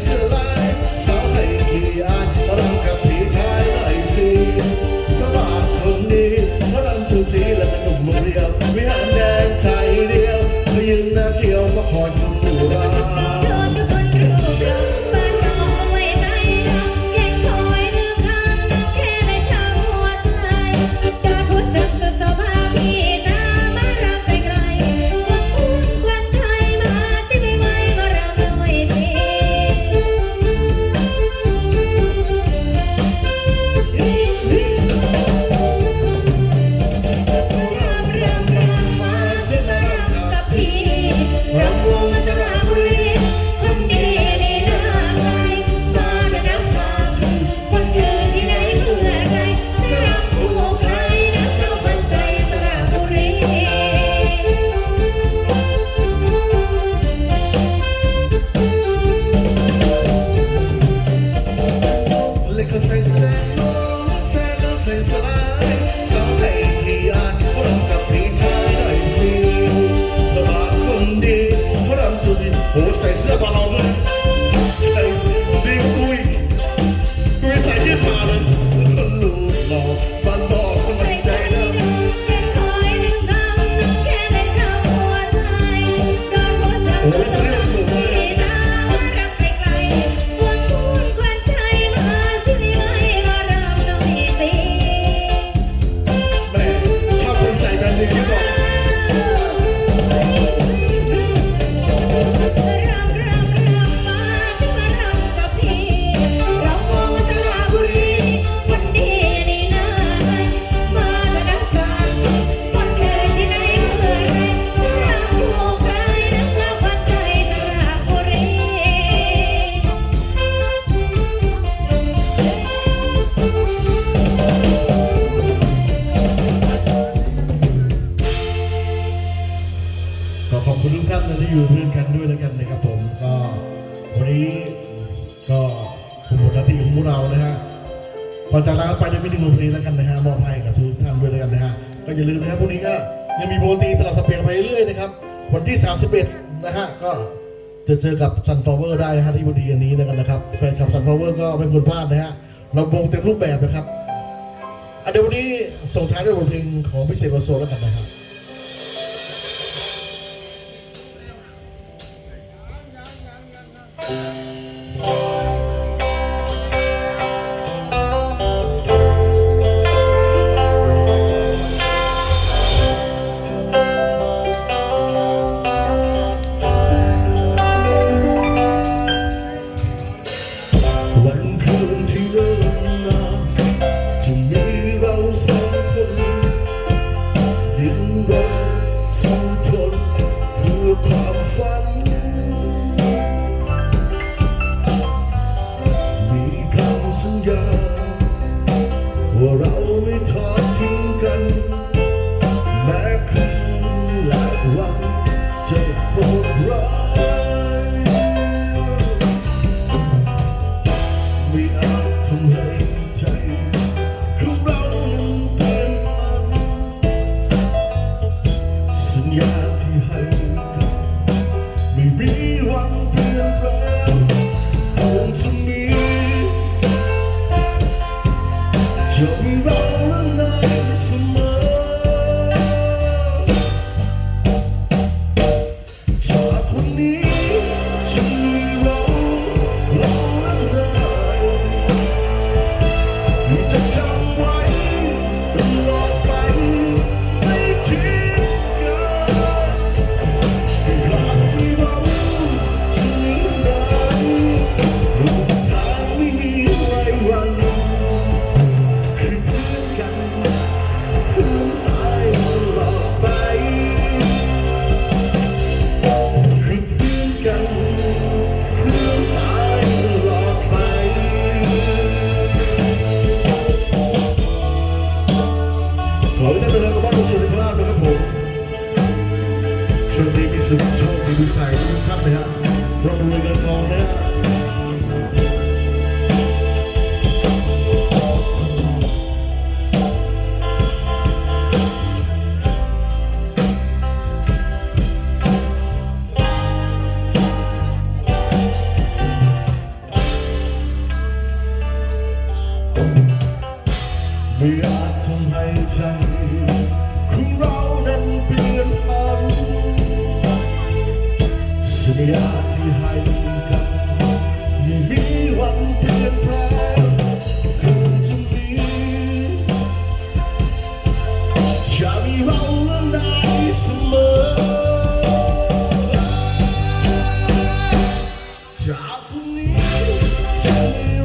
so ใส่เสื้อบอลลอนเลย จะได้อยู่เพื่อนกันด้วยแล้วกันนะครับผมก็วันนี้ก็ผมหมดหน้าที่ของพวกเรานะฮะก่อนจะกลาไปในวิดีโอนี้แล้วกันนะฮะมอบให้กับทุกท่านด้วยแล้วกันนะฮะก็อย่าลืมนะครับพวกนี้ก็ยังมีโปรตีนสลับสเปียร์ไปเรื่อยนะครับวันที่ 31 นะฮะก็จะเจอกับซันฟลาวเวอร์ได้นะฮะที่วันรีอันนี้นะครับนะครับแฟนคลับซันฟลาวเวอร์ก็เป็นคนพลาดนะฮะเราวงเต็มรูปแบบนะครับอันเดี๋ยววันนี้ส่งท้ายด้วยบทเพลงของพิเศษวโซแล้วกันนะครับ sing ใส่ทุกท่านเลยฮะรงมือกันซ้อมนะฮะไม่อาจทำให้ใจ สัญญาที่ให้กันไม่มีวันเปลี่ยนแปลงคืนจะมีจะมีเราและนายเสมอจากวันนี้จะมี